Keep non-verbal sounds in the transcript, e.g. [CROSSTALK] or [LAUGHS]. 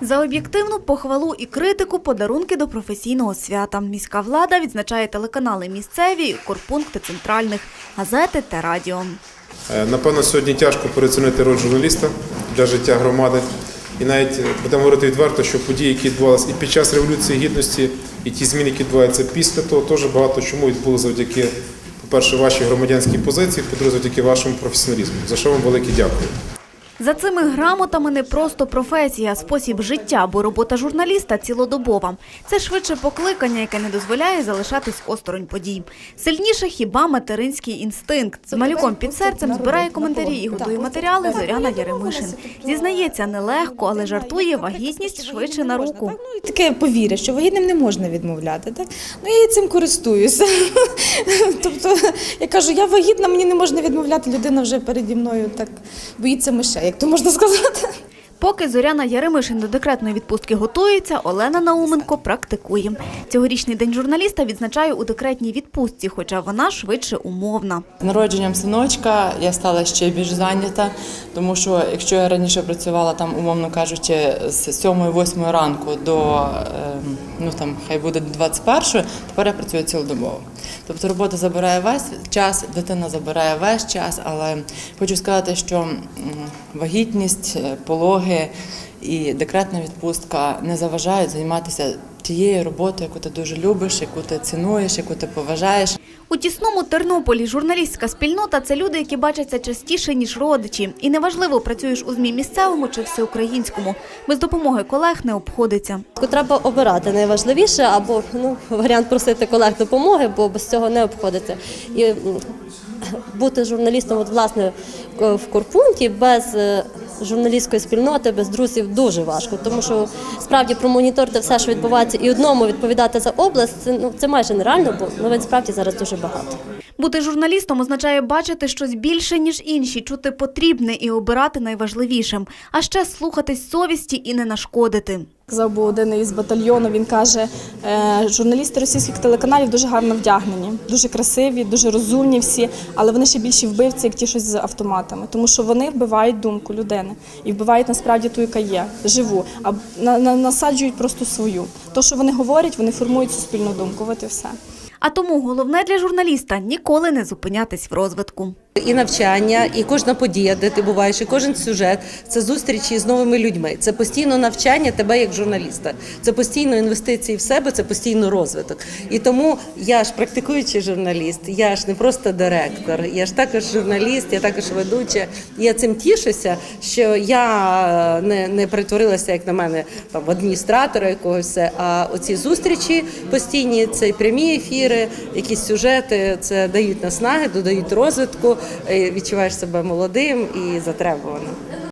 За об'єктивну похвалу і критику подарунки до професійного свята. Міська влада відзначає телеканали місцеві, корпункти центральних, газети та радіо. Е, Напевно, сьогодні тяжко переоцінити роль журналіста для життя громади. І навіть будемо говорити відверто, що події, які відбувалися і під час Революції Гідності, і ті зміни, які відбуваються після того, теж багато чому відбулося завдяки, по-перше, вашій громадянській позиції, по-друге, завдяки вашому професіоналізму. За що вам велике дякую. За цими грамотами не просто професія, спосіб життя, бо робота журналіста цілодобова. Це швидше покликання, яке не дозволяє залишатись осторонь подій. Сильніше хіба материнський інстинкт. З малюком під серцем збирає коментарі і готує матеріали Зоряна Яремишин. Зізнається, нелегко, але жартує вагітність швидше на руку. Таке повір'я, що вагітним не можна відмовляти. Так? Ну, я цим користуюся. [LAUGHS] тобто, я кажу, я вагітна, мені не можна відмовляти, людина вже переді мною так боїться мишей, як то можна сказати. Поки Зоряна Яремишин до декретної відпустки готується, Олена Науменко практикує. Цьогорічний день журналіста відзначає у декретній відпустці, хоча вона швидше умовна. З народженням синочка я стала ще більш зайнята, тому що якщо я раніше працювала там, умовно кажучи, з 7-8 ранку до е, ну там хай буде до 21, тепер я працюю цілодобово. Тобто робота забирає весь час, дитина забирає весь час, але хочу сказати, що вагітність, е, пологи і декретна відпустка не заважають займатися тією роботою, яку ти дуже любиш, яку ти цінуєш, яку ти поважаєш. У тісному Тернополі журналістська спільнота це люди, які бачаться частіше, ніж родичі. І неважливо, працюєш у ЗМІ місцевому чи всеукраїнському. Без допомоги колег не обходиться. Треба обирати найважливіше або ну, варіант просити колег допомоги, бо без цього не обходиться. І бути журналістом, от, власне, в Корпунті без е, журналістської спільноти, без друзів дуже важко, тому що справді промоніторити все, що відбувається, і одному відповідати за область, це, ну, це майже нереально, бо новин справді зараз дуже багато. Бути журналістом означає бачити щось більше, ніж інші, чути потрібне і обирати найважливішим, а ще слухатись совісті і не нашкодити. Казав був один із батальйону. Він каже, е, журналісти російських телеканалів дуже гарно вдягнені, дуже красиві, дуже розумні всі, але вони ще більші вбивці, як ті щось з автоматами, тому що вони вбивають думку людини і вбивають насправді ту, яка є, живу, а на, на, насаджують просто свою. То, що вони говорять, вони формують суспільну думку. От і все. А тому головне для журналіста ніколи не зупинятись в розвитку. І навчання, і кожна подія, де ти буваєш, і кожен сюжет це зустрічі з новими людьми. Це постійно навчання тебе як журналіста. Це постійно інвестиції в себе, це постійно розвиток. І тому я ж практикуючий журналіст, я ж не просто директор, я ж також журналіст, я також ведуча. Я цим тішуся, що я не, не перетворилася, як на мене, там в адміністратора якогось, а оці зустрічі постійні, це прямі ефіри, якісь сюжети, це дають наснаги, додають розвитку, е, відчуваєш себе молодим і затребуваним.